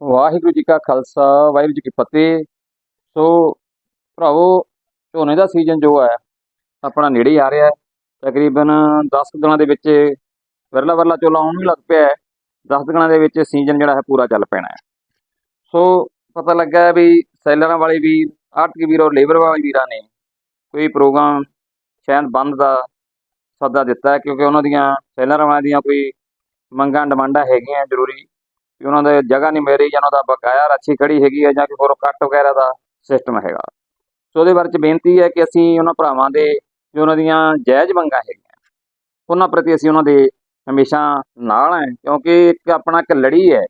ਵਾਹਿਗੁਰੂ ਜੀ ਕਾ ਖਾਲਸਾ, ਵਾਹਿਗੁਰੂ ਜੀ ਕੀ ਫਤਿਹ। ਸੋ ਭਰਾਵੋ, ਝੋਨੇ ਦਾ ਸੀਜ਼ਨ ਜੋ ਹੈ, ਆਪਣਾ ਨੇੜੇ ਆ ਰਿਹਾ ਹੈ। ਤਕਰੀਬਨ 10 ਦਿਨਾਂ ਦੇ ਵਿੱਚ ਵਿਰਲਾ ਵਿਰਲਾ ਝੋਲਾ ਆਉਣ ਵੀ ਲੱਗ ਪਿਆ ਹੈ। 10 ਦਿਨਾਂ ਦੇ ਵਿੱਚ ਸੀਜ਼ਨ ਜਿਹੜਾ ਹੈ ਪੂਰਾ ਚੱਲ ਪੈਣਾ ਹੈ। ਸੋ ਪਤਾ ਲੱਗਾ ਵੀ ਸੈਲਰਾਂ ਵਾਲੇ ਵੀਰ ਆਰਟਿਕ ਵੀਰ ਔਰ ਲੇਬਰ ਵਾਲੇ ਵੀਰਾਂ ਨੇ ਕੋਈ ਪ੍ਰੋਗਰਾਮ ਸ਼ਾਇਦ ਬੰਦ ਦਾ ਸੱਦਾ ਦਿੱਤਾ ਕਿਉਂਕਿ ਉਹਨਾਂ ਦੀਆਂ ਸੈਲਰਾਂ ਵਾਲਿਆਂ ਦੀਆਂ ਕੋਈ ਮੰਗਾਂ ਡਿਮਾਂਡਾਂ ਹੈਗੀਆਂ ਜ਼ਰੂਰੀ ਵੀ ਉਹਨਾਂ ਦੇ ਜਗ੍ਹਾ ਨਹੀਂ ਮਿਲ ਰਹੀ ਜਾਂ ਉਹਨਾਂ ਦਾ ਬਕਾਇਆ ਰਾਸ਼ੀ ਖੜੀ ਹੈਗੀ ਹੈ ਜਾਂ ਕੋਈ ਹੋਰ ਕੱਟ ਵਗੈਰਾ ਦਾ ਸਿਸਟਮ ਹੈਗਾ। ਸੋ ਉਹਦੇ ਬਾਰੇ ਚ ਬੇਨਤੀ ਹੈ ਕਿ ਅਸੀਂ ਉਹਨਾਂ ਭਰਾਵਾਂ ਦੇ ਜੋ ਉਹਨਾਂ ਦੀਆਂ ਜਾਇਜ਼ ਮੰਗਾਂ ਹੈਗੀਆਂ, ਉਹਨਾਂ ਪ੍ਰਤੀ ਅਸੀਂ ਉਹਨਾਂ ਦੇ ਹਮੇਸ਼ਾ ਨਾਲ ਹੈ ਕਿਉਂਕਿ ਇੱਕ ਆਪਣਾ ਇੱਕ ਲੜੀ ਹੈ,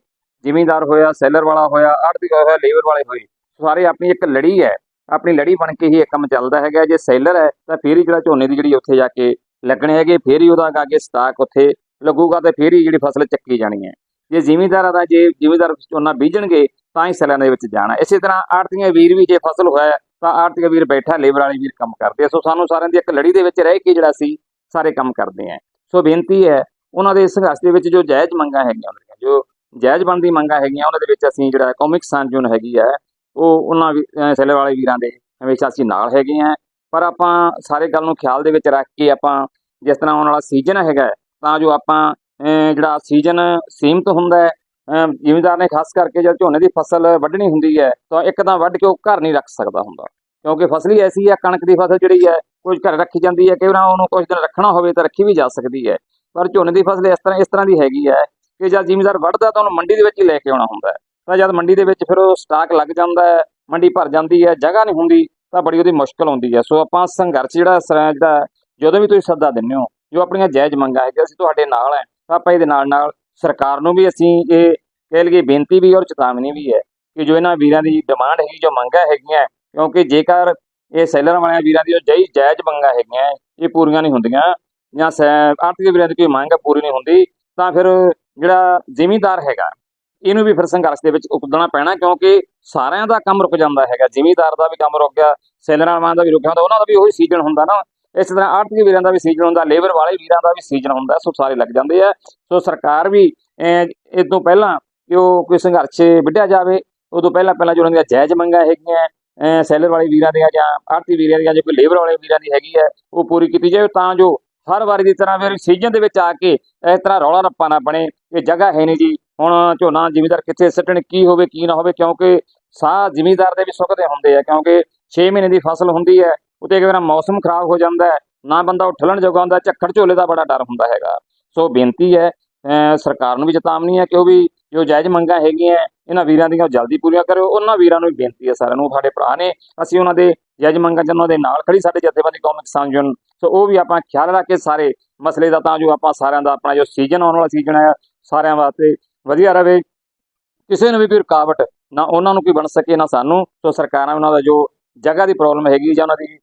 ਜ਼ਿਮੀਂਦਾਰ ਹੋਇਆ ਸੈਲਰ ਵਾਲਾ ਹੋਇਆ ਆੜਤੀ ਹੋਇਆ ਲੇਬਰ ਵਾਲੇ ਹੋਏ, ਸਾਰੇ ਆਪਣੀ ਇੱਕ ਲੜੀ ਹੈ, ਆਪਣੀ ਲੜੀ ਬਣ ਕੇ ਹੀ ਇਹ ਕੰਮ ਚੱਲਦਾ ਹੈਗਾ। ਜੇ ਸੈਲਰ ਹੈ, ਤਾਂ ਫੇਰ ਹੀ ਜਿਹੜਾ ਝੋਨੇ ਦੀ ਜਿਹੜੀ ਉੱਥੇ ਜਾ ਕੇ ਲੱਗਣੇ ਹੈਗੇ, ਫੇਰ ਹੀ ਉਹਦਾ ਅੱਗੇ ਸਟਾਕ ਉੱਥੇ ਲੱਗੂਗਾ ਤੇ ਫੇਰ ਹੀ ਜਿਹੜੀ ਫਸਲ ਚੱਕੀ ਜਾਣੀ ਹੈ। ਜੇ ਜ਼ਿਮੀਦਾਰਾਂ ਦਾ ਜੇ ਜ਼ਿਮੀਦਾਰ ਝੋਨਾ ਬੀਜਣਗੇ, ਤਾਂ ਹੀ ਸੈਲਾਂ ਦੇ ਵਿੱਚ ਜਾਣਾ ਇਸੇ ਤਰ੍ਹਾਂ ਆੜਤੀਆਂ ਵੀਰ ਵੀ ਜੇ ਫਸਲ ਹੋਇਆ ਤਾਂ ਆੜਤੀਆਂ ਵੀਰ ਬੈਠਾ, ਲੇਬਰ ਵਾਲੇ ਵੀਰ ਕੰਮ ਕਰਦੇ ਆ। ਸੋ ਸਾਨੂੰ ਸਾਰਿਆਂ ਦੀ ਇੱਕ ਲੜੀ ਦੇ ਵਿੱਚ ਰਹਿ ਕੇ ਜਿਹੜਾ ਸੀ ਸਾਰੇ ਕੰਮ ਕਰਦੇ ਆ। ਸੋ ਬੇਨਤੀ ਹੈ, ਉਹਨਾਂ ਦੇ ਸੰਘਰਸ਼ ਦੇ ਵਿੱਚ ਜੋ ਜਾਇਜ਼ ਮੰਗਾਂ ਹੈਗੀਆਂ ਉਹਨਾਂ ਦੀਆਂ ਜੋ ਜਾਇਜ਼ ਬਣਦੀ ਮੰਗਾਂ ਹੈਗੀਆਂ ਉਹਨਾਂ ਦੇ ਵਿੱਚ ਅਸੀਂ ਜਿਹੜਾ ਕੌਮਿਕ ਸਾਂਝੂਨ ਹੈਗੀ ਹੈ ਉਹ ਉਹਨਾਂ ਵੀ, ਅਹ ਸੈਲਰ ਵਾਲੇ ਵੀਰਾਂ ਦੇ ਹਮੇਸ਼ਾ ਅਸੀਂ ਨਾਲ ਹੈਗੇ ਆ। ਪਰ ਆਪਾਂ ਸਾਰੇ ਗੱਲ ਨੂੰ ਖਿਆਲ ਦੇ ਵਿੱਚ ਰੱਖ ਕੇ ਆਪਾਂ ਜਿਸ ਤਰ੍ਹਾਂ ਆਉਣ ਵਾਲਾ ਸੀਜ਼ਨ ਹੈਗਾ ਤਾਂ ਜੋ ਆਪਾਂ ਜਿਹੜਾ ਸੀਜ਼ਨ ਸੀਮਤ ਹੁੰਦਾ ਹੈ, ਅਹ ਨੇ ਖਾਸ ਕਰਕੇ ਜਦ ਝੋਨੇ ਦੀ ਫਸਲ ਵੱਢਣੀ ਹੁੰਦੀ ਹੈ, ਤਾਂ ਇੱਕ ਤਾਂ ਵੱਢ ਕੇ ਉਹ ਘਰ ਨਹੀਂ ਰੱਖ ਸਕਦਾ ਹੁੰਦਾ। ਕਿਉਂਕਿ ਫਸਲ ਹੀ ਐਸੀ ਹੈ, ਕਣਕ ਦੀ ਫਸਲ ਜਿਹੜੀ ਹੈ, ਕੁਝ ਘਰ ਰੱਖੀ ਜਾਂਦੀ ਹੈ ਕਈ ਵਾਰ ਉਹਨੂੰ ਕੁਝ ਦਿਨ ਰੱਖਣਾ ਹੋਵੇ ਤਾਂ ਰੱਖੀ ਵੀ ਜਾ ਸਕਦੀ ਹੈ। ਪਰ ਝੋਨੇ ਦੀ ਫਸਲ ਇਸ ਤਰ੍ਹਾਂ ਇਸ ਤਰ੍ਹਾਂ ਦੀ ਹੈਗੀ ਹੈ ਕਿ ਜਦ ਜ਼ਿਮੀਦਾਰ ਵੱਢਦਾ ਤਾਂ ਉਹਨੂੰ ਮੰਡੀ ਦੇ ਵਿੱਚ ਹੀ ਲੈ ਕੇ ਆਉਣਾ ਹੁੰਦਾ ਹੈ। ਤਾਂ ਜਦ ਮੰਡੀ ਦੇ ਵਿੱਚ ਫਿਰ ਉਹ ਸਟਾਕ ਲੱਗ ਜਾਂਦਾ ਹੈ, ਮੰਡੀ ਭਰ ਜਾਂਦੀ ਹੈ, ਜਗ੍ਹਾ ਨਹੀਂ ਹੁੰਦੀ, ਤਾਂ ਬੜੀ ਉਹਦੀ ਮੁਸ਼ਕਲ ਆਉਂਦੀ ਹੈ। ਸੋ ਆਪਾਂ ਸੰਘਰਸ਼ ਜਿਹੜਾ ਇਸ ਜਿਹੜਾ, ਜਦੋਂ ਵੀ ਤੁਸੀਂ ਸੱਦਾ ਦਿੰਦੇ ਹੋ, ਜੋ ਆਪਣੀਆਂ ਜਾਇਜ਼ ਮੰਗਾਂ ਹੈਗੀਆਂ, ਅਸੀਂ ਤੁਹਾਡੇ ਨਾਲ ਹੈ। ਆਪਾਂ ਇਹਦੇ ਨਾਲ ਨਾਲ ਸਰਕਾਰ ਨੂੰ ਵੀ ਅਸੀਂ ਇਹ ਕਹਿ ਲਈਏ ਬੇਨਤੀ ਵੀ ਔਰ ਚੇਤਾਵਨੀ ਵੀ ਹੈ ਕਿ ਜੋ ਇਹਨਾਂ ਵੀਰਾਂ ਦੀ ਡਿਮਾਂਡ ਹੈਗੀ, ਜੋ ਮੰਗਾਂ ਹੈਗੀਆਂ, ਕਿਉਂਕਿ ਜੇਕਰ ਇਹ ਸੈਲਰ ਵਾਲਿਆਂ ਵੀਰਾਂ ਦੀ ਜੋ, ਜਾਇਜ਼ ਮੰਗਾਂ ਹੈਗੀਆਂ, ਇਹ ਪੂਰੀਆਂ ਨਹੀਂ ਹੁੰਦੀਆਂ ਜਾਂ ਆਰਥਿਕ ਵੀਰਾਂ ਦੀ ਕੋਈ ਮੰਗ ਪੂਰੀ ਨਹੀਂ ਹੁੰਦੀ, ਤਾਂ ਫਿਰ ਜਿਹੜਾ ਜ਼ਿਮੀਂਦਾਰ ਹੈਗਾ, ਇਹਨੂੰ ਵੀ ਫਿਰ ਸੰਘਰਸ਼ ਦੇ ਵਿੱਚ ਉਤਰਨਾ ਪੈਣਾ ਕਿਉਂਕਿ ਸਾਰਿਆਂ ਦਾ ਕੰਮ ਰੁਕ ਜਾਂਦਾ ਹੈਗਾ, ਜ਼ਿਮੀਦਾਰ ਦਾ ਵੀ ਕੰਮ ਰੁਕ ਗਿਆ, ਸੈਲਰਾਂ ਵਾਲਿਆਂ ਦਾ ਵੀ ਰੁਕਿਆ ਹੁੰਦਾ ਉਹਨਾਂ ਦਾ ਵੀ ਉਹੀ ਸੀਜ਼ਨ ਹੁੰਦਾ ਨਾ। ਇਸ ਤਰ੍ਹਾਂ ਆਰਥਿਕ ਵੀਰਾਂ ਦਾ ਵੀ ਸੀਜ਼ਨ ਹੁੰਦਾ, ਲੇਬਰ ਵਾਲੇ ਵੀਰਾਂ ਦਾ ਵੀ ਸੀਜ਼ਨ ਹੁੰਦਾ, ਸੋ ਸਾਰੇ ਲੱਗ ਜਾਂਦੇ ਆ। ਸੋ ਸਰਕਾਰ ਵੀ ਇਹ ਤੋਂ ਪਹਿਲਾਂ ਜੋ ਕੋਈ ਸੰਘਰਸ਼ ਵਿੱਢਿਆ ਜਾਵੇ, ਉਦੋਂ ਪਹਿਲਾਂ ਪਹਿਲਾਂ ਜੋ ਉਹਨਾਂ ਦੀਆਂ ਜਾਇਜ਼ ਮੰਗਾਂ ਹੈਗੀਆਂ ਸੈਲਰ ਵਾਲੇ ਵੀਰਾਂ ਦੀਆਂ ਜਾਂ ਆਰਥਿਕ ਵੀਰਾਂ ਦੀਆਂ ਜਾਂ ਕੋਈ ਲੇਬਰ ਵਾਲੇ ਵੀਰਾਂ ਦੀ ਹੈਗੀ ਹੈ ਉਹ ਪੂਰੀ ਕੀਤੀ ਜਾਵੇ ਤਾਂ ਜੋ ਹਰ ਵਾਰੀ ਦੀ ਤਰ੍ਹਾਂ ਫਿਰ ਸੀਜ਼ਨ ਦੇ ਵਿੱਚ ਆ ਕੇ ਇਸ ਤਰ੍ਹਾਂ ਰੌਲਾ ਰੱਪਾ ਨਾ ਬਣੇ, ਇਹ ਜਗ੍ਹਾ ਹੈ ਨਹੀਂ ਜੀ। ਹੁਣ ਝੋਨਾ ਜ਼ਿਮੀਦਾਰ ਕਿੱਥੇ ਸੱਟਣ, ਕੀ ਹੋਵੇ, ਕੀ ਨਾ ਹੋਵੇ, ਕਿਉਂਕਿ ਸਾਹ ਜ਼ਿਮੀਦਾਰ ਦੇ ਵੀ ਸੁੱਕਦੇ ਹੁੰਦੇ ਆ, ਕਿਉਂਕਿ 6 ਮਹੀਨੇ ਦੀ ਫਸਲ ਹੁੰਦੀ ਹੈ ਉਤੇ ਕਈ ਵਾਰ ਮੌਸਮ ਖਰਾਬ ਹੋ ਜਾਂਦਾ ਹੈ, ਨਾ ਬੰਦਾ ਉੱਠਲਣ ਜੋਗਾ ਹੁੰਦਾ, ਝੱਖੜ ਝੋਲੇ ਦਾ ਬੜਾ ਡਰ ਹੁੰਦਾ ਹੈਗਾ। ਸੋ ਬੇਨਤੀ ਹੈ ਸਰਕਾਰ ਨੂੰ ਵੀ ਚੇਤਾਵਨੀ ਹੈ ਕਿ ਉਹ ਵੀ ਜੋ ਜਾਇਜ਼ ਮੰਗਾਂ ਹੈਗੀਆਂ, ਇਹਨਾਂ ਵੀਰਾਂ ਦੀਆਂ ਜਲਦੀ ਪੂਰੀਆਂ ਕਰੋ ਉਹਨਾਂ ਵੀਰਾਂ ਨੂੰ ਵੀ ਬੇਨਤੀ ਹੈ, ਸਾਰਿਆਂ ਨੂੰ ਸਾਡੇ ਭਰਾ ਨੇ, ਅਸੀਂ ਉਹਨਾਂ ਦੇ ਜਾਇਜ਼ ਮੰਗਾਂ ਜਿਹਨਾਂ ਦੇ ਨਾਲ ਖੜੀ ਸਾਡੇ ਜਥੇਬੰਦੀ ਕੌਣ ਕਿਸਾਨ ਯੂਨੀਅਨ ਸੋ ਉਹ ਵੀ ਆਪਾਂ ਖਿਆਲ ਰੱਖ ਕੇ ਸਾਰੇ ਮਸਲੇ ਦਾ ਤਾਂ ਜੋ ਆਪਾਂ ਸਾਰਿਆਂ ਦਾ ਆਪਣਾ ਜੋ ਸੀਜ਼ਨ ਆਉਣ ਵਾਲਾ ਸੀਜ਼ਨ ਹੈ, ਸਾਰਿਆਂ ਵਾਸਤੇ ਵਧੀਆ ਰਹੇ ਕਿਸੇ ਨੂੰ ਵੀ ਕੋਈ ਰੁਕਾਵਟ ਨਾ ਉਹਨਾਂ ਨੂੰ ਕੋਈ ਬਣ ਸਕੇ ਨਾ ਸਾਨੂੰ। ਸੋ ਸਰਕਾਰਾਂ ਉਹਨਾਂ ਦਾ ਜੋ ਜਗ੍ਹਾ ਦੀ ਪ੍ਰੋਬਲਮ ਹੈਗੀ ਜਾਂ ਉਹਨਾਂ ਦੀ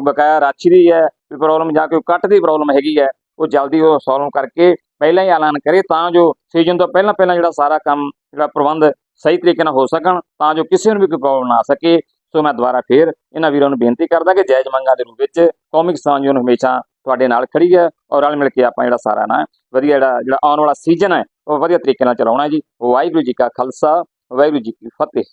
ਬਕਾਇਆ ਰਾਸ਼ੀ ਦੀ ਹੈ, ਕੋਈ ਪ੍ਰੋਬਲਮ ਜਾਂ ਕੋਈ ਕੱਟ ਦੀ ਪ੍ਰੋਬਲਮ ਹੈਗੀ ਹੈ, ਉਹ ਜਲਦੀ ਉਹ ਸੋਲਵ ਕਰਕੇ ਪਹਿਲਾਂ ਹੀ ਐਲਾਨ ਕਰੇ ਤਾਂ ਜੋ ਸੀਜ਼ਨ ਤੋਂ ਪਹਿਲਾਂ ਪਹਿਲਾਂ ਜਿਹੜਾ ਸਾਰਾ ਕੰਮ, ਜਿਹੜਾ ਪ੍ਰਬੰਧ ਸਹੀ ਤਰੀਕੇ ਨਾਲ ਹੋ ਸਕਣ, ਤਾਂ ਜੋ ਕਿਸੇ ਨੂੰ ਵੀ ਕੋਈ ਪ੍ਰੋਬਲਮ ਨਾ ਆ ਸਕੇ। ਸੋ ਮੈਂ ਦੁਬਾਰਾ ਫੇਰ ਇਹਨਾਂ ਵੀਰਾਂ ਨੂੰ ਬੇਨਤੀ ਕਰਦਾ ਕਿ ਜਾਇਜ਼ ਮੰਗਾਂ ਦੇ ਰੂਪ ਵਿੱਚ ਕੌਮਿਕ ਸਾਂਝੋਂ ਹਮੇਸ਼ਾ ਤੁਹਾਡੇ ਨਾਲ ਖੜੀ ਹੈ ਔਰ ਰਲ ਮਿਲ ਕੇ ਆਪਾਂ ਜਿਹੜਾ ਸਾਰਾ ਨਾ ਵਧੀਆ ਜਿਹੜਾ ਜਿਹੜਾ ਆਉਣ ਵਾਲਾ ਸੀਜ਼ਨ ਹੈ, ਉਹ ਵਧੀਆ ਤਰੀਕੇ ਨਾਲ ਚਲਾਉਣਾ ਜੀ। ਵਾਹਿਗੁਰੂ ਜੀ ਕਾ ਖਾਲਸਾ, ਵਾਹਿਗੁਰੂ ਜੀ ਕੀ ਫਤਿਹ।